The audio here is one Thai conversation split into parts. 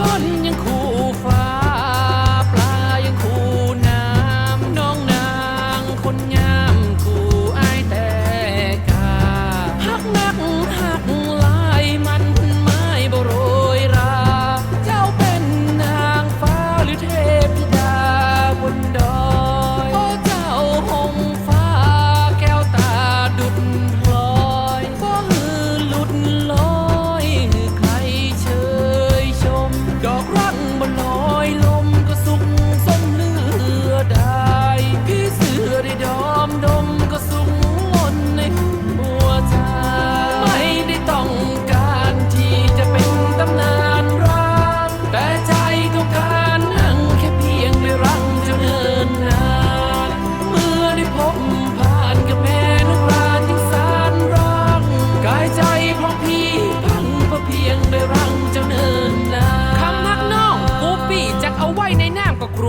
คนยังคู่ฟ้าปลายังคู่น้ำน้องนางคนงาม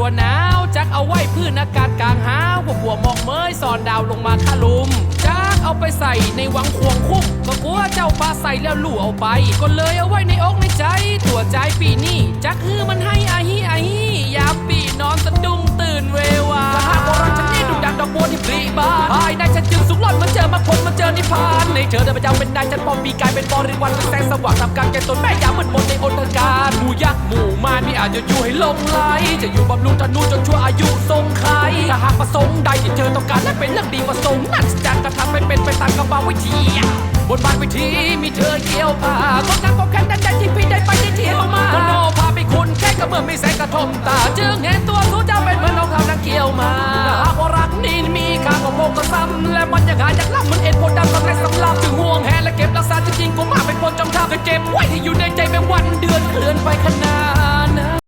วหนาวจักเอาไว้พื้นอากาศกลางหาวพวกบัวมองเมยสอนดาวลงมาคาลุมจักเอาไปใส่ในหวังควงคุ้มก็กลัวเจ้าปลาใส่แล้วลู่เอาไป ก็เลยเอาไว้ในอกในใจตัวใจปีนี่จักฮือมันให้อาฮีอาฮียามปีนอนสะดุ้งตื่นเววาถ้าหากว่ารักฉันนี่ดุดังดอกบัวที่ปลีบานภายในฉันจึงสุขล้นมาเจอมาคนมาเจอนิพพานในเธอเดินประจำเป็นนายฉันปอมปีกายเป็นบริวารเป็นแสงสว่างทำกลารแก่ตนแม่ยามมืดมนในอนตการหมู่ยักษ์หมู่มาจะอยู่ให้ลงไหลจะอยู่บำรุงทนุจนชั่วอายุทรงไขถ้าหากประสงค์ใดที่เธอต้องการและเป็นเรื่องดีประสงค์นั่นจะกระทำให้เป็นไปตามกำบังวิธีบนบานวิธีมีเธอเกี่ยวพาคนนั้นก็แค่นั้นแต่ที่พี่ได้ไปได้เที่ยวมาคนโนพาไปคุณแค่ก็เมื่อมีแสงกระทบตาจึงเห็นตัวทุกเจ้าเป็นเหมือนน้องเขานังเกี่ยวมาหากว่ารักนี้มีค่าของโมก็ซ้ำและมันยังหาจากลับมือนเอ็นโพดำสำเร็จสำลับถึงห่วงแหนและเก็บรักษาจริงๆก็มาเป็นคนจำท่าเคยเจ็บไว้ที่อยู่ในใจเป็นวันเดือนเคลื่อนไปขนาด